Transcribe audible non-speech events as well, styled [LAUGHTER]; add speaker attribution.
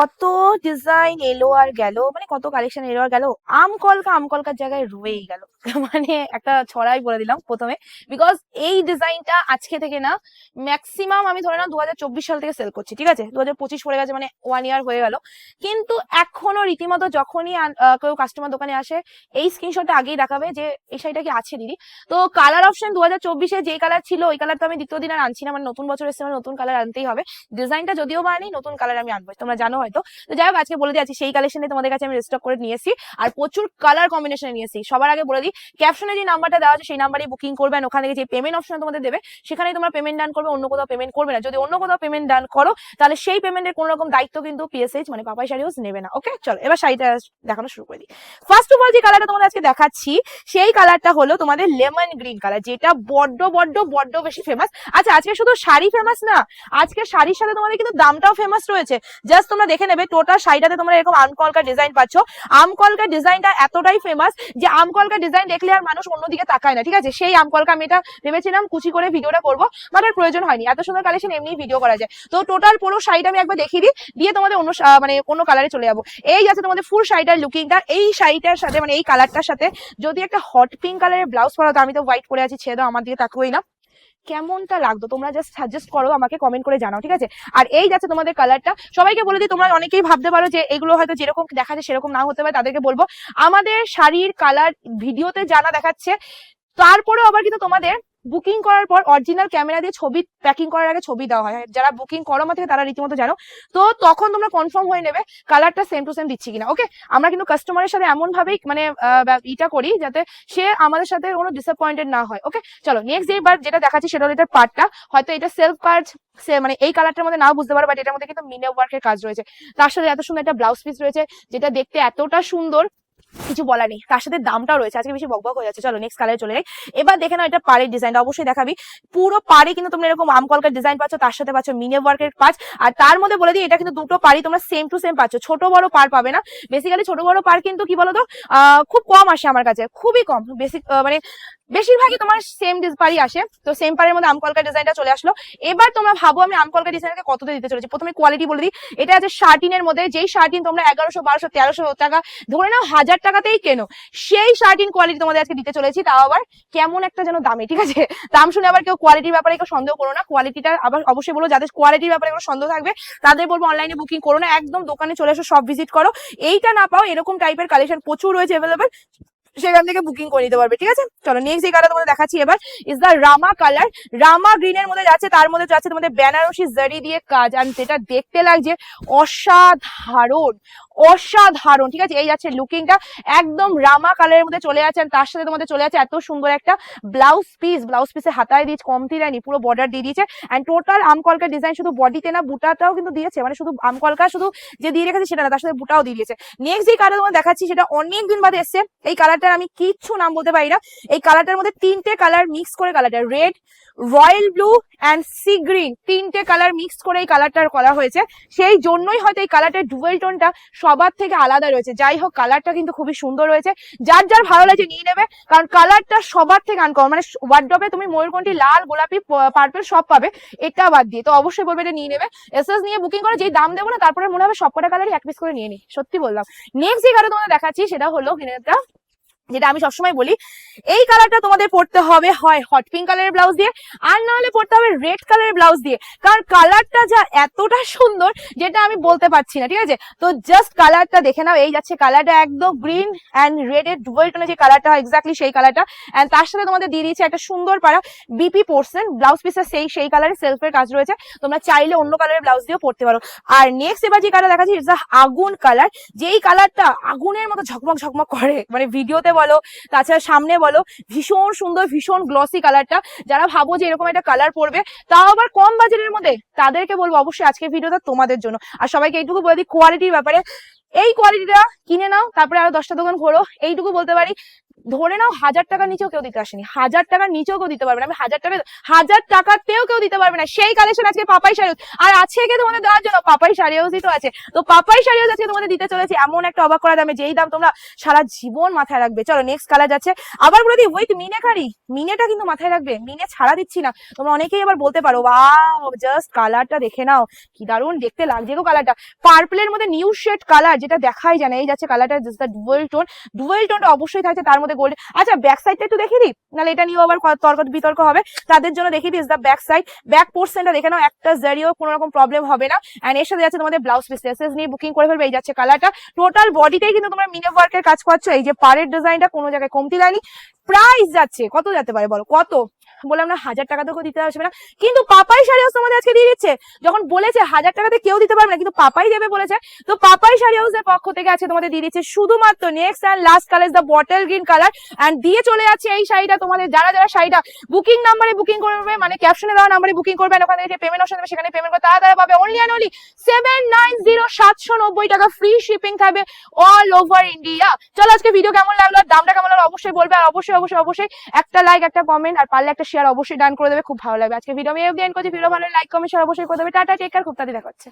Speaker 1: কত ডিজাইন এলো আর গেল মানে কত কালেকশন এলো আর গেল, আম কলকা, আম কলকার জায়গায় রয়েই গেল। [LAUGHS] মানে একটা ছড়াই বলে দিলাম প্রথমে। বিকজ এই ডিজাইনটা আজকে থেকে না ম্যাক্সিমাম আমি ধরে নাও দু সাল থেকে সেল করছি, ঠিক আছে? দু হাজার পঁচিশ পড়ে গেছে মানে ওয়ান ইয়ার হয়ে গেল। কিন্তু এখনও রীতিমতো যখনই কেউ কাস্টমার দোকানে আসে, এই স্ক্রিনশটটা আগেই দেখাবে যে এই শাড়িটা কি আছে দিদি? তো কালার অপশন দু হাজার চব্বিশে যেই কালার ছিল, ওই কালার তো আমি দ্বিতীয় দিন আর আনছি না মানে নতুন বছর এসে আমার নতুন কালার আনতেই হবে। ডিজাইনটা যদিও বা নতুন কালার আমি আনব, তোমরা জানো হয়তো। তো যাই হোক, আজকে বলে দিচ্ছি সেই কালেকশনে তোমাদের কাছে আমি রিস্টক করে নিয়েছি আর প্রচুর কালার কম্বিনেশনে নিয়েছি সবার আগে বলে দিই ক্যাপশনে যে নাম্বারটা দেওয়া আছে, সেই নাম্বারে বুকিং করবে and ওখানে যে পেমেন্ট অপশন তোমাদের দেবে, সেখানেই তোমরা পেমেন্ট ডান করবে, অন্য কোথাও পেমেন্ট করবে না। যদি অন্য কোথাও পেমেন্ট ডান করো, তাহলে সেই পেমেন্টের কোনো রকম দায়িত্ব কিন্তু পিএসএইচ মানে পাপাই শাড়ি হাউস নেবে না। ওকে চলো, এবার শাড়িটা দেখানো শুরু করে দিই। ফার্স্ট অফ অল যে কালারটা তোমাদের আজকে দেখাচ্ছি, সেই কালারটা হলো তোমাদের লেমন গ্রিন কালার যেটা বড্ড বড্ড বড্ড বেশি ফেমাস আচ্ছা আজকে শুধু শাড়ি ফেমাস না, আজকে শাড়ির সাথে তোমাদের কিন্তু দামটাও ফেমাস রয়েছে। জাস্ট তোমরা দেখে নেবে টোটাল শাড়িটাতে তোমরা এরকম আমকলকা ডিজাইন পাচ্ছ। আমকলকা ডিজাইনটা এতটাই ফেমাস যে আমকলকা ডিজাইন দেখলে আর মানুষ অন্যদিকে তাকায় না, ঠিক আছে? সেই আমকলকা আমি এটা ভেবেছিলাম, কুচি করে ভিডিওটা করব বাট প্রয়োজন হয়নি। এত সুন্দর কালেকশন এমনি ভিডিও করা যায়। তো টোটাল পুরো শাড়িটা আমি একবার দেখিয়ে দিই, দিয়ে তোমাদের অন্য মানে অন্য কালারে চলে যাব। এই আছে তোমাদের ফুল শাড়িটার লুকিংটা এই শাড়িটার সাথে মানে এই কালারটার সাথে যদি একটা হট পিঙ্ক কালারের ব্লাউজ পরা তো আমি তো হোয়াইট পরে আছি, ছেড়ে দাও, আমার দিকে তাকুই না। কেমনটা লাগতো? তোমরা জাস্ট সাজেস্ট করো, আমাকে কমেন্ট করে জানাও, ঠিক আছে? আর এই যাচ্ছে তোমাদের কালারটা সবাইকে বলে দিই, তোমরা অনেকেই ভাবতে পারো যে এগুলো হয়তো যেরকম দেখাচ্ছে সেরকম না হতে পারে, তাদেরকে বলব। আমাদের শাড়ির কালার ভিডিওতে জানা দেখাচ্ছে, তারপরেও আবার কিন্তু তোমাদের বুকিং করার পর অরিজিনাল ক্যামেরা দিয়ে ছবি প্যাকিং করার আগে ছবি দেওয়া হয়। যারা বুকিং করো আমার থেকে তারা রীতিমতো জানো। তো তখন তোমরা কনফার্ম হয়ে নেবে কালারটা সেম টু সেম দিচ্ছি কিনা। ওকে আমরা কিন্তু কাস্টমারের সাথে এমন ভাবেই মানে ইটা করি যাতে সে আমাদের সাথে কোনো ডিসঅ্যাপয়েন্টেড না হয়। ওকে চলো নেক্সট যেবার যেটা দেখাচ্ছি সেটা হলো এটার পার্টটা হয়তো এটা সেলফ পার্ট সে মানে এই কালারটার মধ্যে নাও বুঝতে পারো বাট এটার মধ্যে কিন্তু মিনে ওয়ার্কের কাজ রয়েছে। তার সাথে এত সুন্দর একটা ব্লাউজ পিস রয়েছে, যেটা দেখতে এতটা সুন্দর। কিছু বলার নেই। তার সাথে দামটাও রয়েছে। আজকে বেশি বকবক হয়ে যাচ্ছে। চলো নেক্সট কালারে চলে যাই। এবার দেখে নাও এটা পাড়ের ডিজাইনটা অবশ্যই দেখাবি। পুরো পাড়ে কিন্তু তোমরা এরকম আমকলকার ডিজাইন পাচ্ছ, তার সাথে পাচ্ছ মিনে ওয়ার্কের পাঁচ। আর তার মধ্যে বলে দিই, এটা কিন্তু দুটো পাড়ি তোমরা সেম টু সেম পাচ্ছ। ছোট বড় পার পাবে না। বেসিক্যালি ছোট বড় পার কিন্তু কি বলতো খুব কম আসে আমার কাছে। খুবই কম। বেসিক মানে বেশিরভাগই তোমার সেম পারি আসে। তো সেম পারের মধ্যে আমকলকা ডিজাইনটা চলে আসলো। এবার তোমরা ভাবো আমি আমকলকা ডিজাইনকে কততে দিতে চলেছি। প্রথমে কোয়ালিটি বলে দিই। এটা আছে শার্টিনের মধ্যে। যেই শার্টিন তোমরা এগারোশো, বারোশো, তেরোশো টাকা, ধরে নাও হাজার টাকাতেই কেনো? সেই শার্টিন কোয়ালিটি তোমাদের আজকে দিতে চলেছি, তাও আবার কেমন একটা যেন দামে, ঠিক আছে? দাম শুনে আবার কেউ কোয়ালিটির ব্যাপারে কেউ সন্দেহ করো না কোয়ালিটিটা আবার অবশ্যই বলব যাদের কোয়ালিটির ব্যাপারে কোনো সন্দেহ থাকবে, তাদের বলব অনলাইনে বুকিং করো না, একদম দোকানে চলে এসো সব ভিজিট করো। এইটা না পাও, এরকম টাইপের কালেকশন প্রচুর রয়েছে অ্যাভেলেবেল সেখান থেকে বুকিং করে নিতে পারবে, ঠিক আছে? চলো নেক্সট যে কালার তোমাদের দেখাচ্ছি এবার ইজ দা রামা কালার রামা গ্রিনের মধ্যে যাচ্ছে, তার মধ্যে যাচ্ছে তোমাদের বেনারসি জারি দিয়ে কাজ আর যেটা দেখতে লাগছে, অসাধারণ অসাধারণ, ঠিক আছে? এই যাচ্ছে লুকিংটা একদম রামা কালারের মধ্যে চলে আর তার সাথে তোমাদের চলে যাচ্ছে এত সুন্দর একটা ব্লাউজ পিস ব্লাউজ পিসে হাতায় দিয়েছে, কমতি দেয়নি, পুরো বর্ডার দিয়ে দিয়েছে। অ্যান্ড টোটাল আমকলকা ডিজাইন শুধু বডিতে না, বুটাটাও কিন্তু দিয়েছে। মানে শুধু আমকলকা শুধু যে দিয়ে রেখেছে সেটা না, তার সাথে বুটাও দিয়ে দিয়েছে। নেক্সট যে কালার তোমাদের দেখাচ্ছি, সেটা অনেক দিন বাদে এসছে। এই কালারটার আমি কিচ্ছু নাম বলতে পারি না। এই কালারটার মধ্যে তিনটে কালার মিক্স করে কালারটা red royal blue and sea green তিনটে কালার মিক্স করে এই কালারটার করা হয়েছে। সেই জন্যই হয়তো এই কালারটার ডুয়েল টোনটা সবার থেকে আলাদা রয়েছে। যাই হোক, কালারটা কিন্তু খুবই সুন্দর রয়েছে। যার যার ভালো লাগছে নিয়ে নেবে, কারণ কালারটা সবার থেকে আনকমন মানে ওয়ার্ড্রপে তুমি ময়ূরকণ্ঠী, লাল, গোলাপি পার্পেল সব পাবে, এটা বাদ দিয়ে। তো অবশ্যই বলবে এটা নিয়ে নেবে। এস এস নিয়ে বুকিং করে, যেই দাম দেবো না, তারপরে মনে হবে সবকটা কালারই এক পিস করে নিয়ে নি। সত্যি বললাম। নেক্সট যে কালার তোমাদের দেখাচ্ছি, সেটা হলো কিনেটা যেটা আমি সবসময় বলি, এই কালারটা তোমাদের পড়তে হবে, হয় হট পিঙ্ক কালারের ব্লাউজ দিয়ে, আর না হলে পড়তে হবে রেড কালারের ব্লাউজ দিয়ে। কারণ কালারটা যা এতটা সুন্দর, যেটা আমি বলতে পারছি না, ঠিক আছে? তো জাস্ট কালারটা দেখে নাও, এই যাচ্ছে কালারটা একদম গ্রিন অ্যান্ড রেড এর ডুয়েল টোনে যে কালারটা হয় এক্স্যাক্টলি সেই কালারটা অ্যান্ড তার সাথে তোমাদের দিয়ে দিয়েছে একটা সুন্দর পাড়া বিপি পোর্সেন ব্লাউজ পিসের সেই সেই কালারের সেলফের কাজ রয়েছে। তোমরা চাইলে অন্য কালারের ব্লাউজ দিয়েও পড়তে পারো। আর নেক্সট এবার যে কালার দেখাচ্ছি ইটস আগুন কালার যেই কালারটা আগুনের মতো ঝকমক ঝকমক করে মানে ভিডিওতে বলো, তাছাড়া সামনে বলো, ভীষণ সুন্দর, ভীষণ গ্লসি কালারটা যারা ভাবো যে এরকম একটা কালার পড়বে তাও আবার কম বাজারের মধ্যে, তাদেরকে বলব অবশ্যই আজকে ভিডিওটা তোমাদের জন্য। আর সবাইকে এইটুকু বলে দিই কোয়ালিটির ব্যাপারে, এই কোয়ালিটিটা কিনে নাও, তারপরে আরও দশটা দোকান ঘোরো এইটুকু বলতে পারি ধরে নাও হাজার টাকার নিচেও কেউ দিতে আসেনি। হাজার টাকার নিচেও কেউ দিতে পারবে না। আমি হাজার টাকা হাজার টাকাতেও কেউ দিতে পারবে না। সেই কালেকশন আজকে পাপাই শাড়ি আর আজকে তোমাদের দেওয়ার জন্য পাপাই শাড়ি হাউসই তো আছে। তো পাপাই শাড়ি হাউস আজকে তোমাদের দিতে চলেছে। এমন একটা অবাক করা দামে যেই দাম তোমরা সারা জীবন মাথায় রাখবে। চলো নেক্সট কালার যাচ্ছে। আবার বলে দিই উইথ মিনেকারি মিনেটা কিন্তু মাথায় রাখবে। মিনে ছাড়া দিচ্ছি না। তোমরা অনেকেই আবার বলতে পারো ওয়াও জাস্ট কালারটা দেখে নাও। কি দারুণ দেখতে লাগছে গো কালারটা পার্পলের মধ্যে নিউ শেড কালার যেটা দেখাই যায় না। এই যাচ্ছে কালারটা জাস্ট ডুয়েল টোন ডুয়েল টোনটা অবশ্যই থাকছে। তার মধ্যে গোল্ড আচ্ছা ব্যাক সাইডটা একটু দেখিয়ে দিই? নাহলে এটা নিয়েও আবার তর্ক বিতর্ক হবে। তাদের জন্য দেখিয়ে this the back side back পোর্শনটা দেখে নাও, একটা জারিও কোনো রকম প্রবলেম হবে না। এন্ড এর সাথে যাচ্ছে তোমাদের ব্লাউজ পিস এসএস নিয়ে বুকিং করে ফেলবে, এই যাচ্ছে কালারটা টোটাল বডিতেই কিন্তু তোমরা মিনে ওয়ার্কের কাজ করছ এই যে পাড়ের ডিজাইনটা কোনো জায়গায় কমতি দেয়নি। প্রাইস যাচ্ছে, কত যেতে পারে বলো? কত? বললাম না, হাজার টাকা তো দিতে আসবে না। কিন্তু পাপাই শাড়ি হাউস তোমাদের আজকে দিয়ে দিচ্ছে। যখন বলেছে হাজার টাকাতে কেউ দিতে পারবে না, কিন্তু পাপাই দেবে বলেছে। তো পাপাই শাড়ি হাউসের পক্ষ থেকে আছে তোমাদের দিয়ে দিচ্ছে শুধুমাত্র next and last colour the bottle green colour and দিয়ে চলে যাচ্ছে এই শাড়িটা তোমাদের। যারা যারা শাড়িটা বুকিং নাম্বারে বুকিং করবে মানে ক্যাপশনে দেওয়া নাম্বারে বুকিং করবেন ওখানে যে পেমেন্ট অপশন সেখানে পেমেন্ট করে তারা তারা পাবে only and only seven nine zero সাতশো নব্বই টাকা ফ্রি শিপিং থাকবে অল ওভার ইন্ডিয়া চলো আজকে ভিডিও কেমন লাগল দামটা কেমন লাগল, অবশ্যই বলবে, আর অবশ্যই অবশ্যই অবশ্যই একটা লাইক একটা কমেন্ট আর পারলে একটা শেয়ার অবশ্যই ডান করে দেবে, খুব ভালো লাগবে। আজকে ভিডিও আমি এফ করছি। ভিডিও ভালো লাইক কমেন্ট শেয়ার অবশ্যই করে দেবে। টাটা টেক কেয়ার খুব তাড়াতাড়ি দেখা হচ্ছে।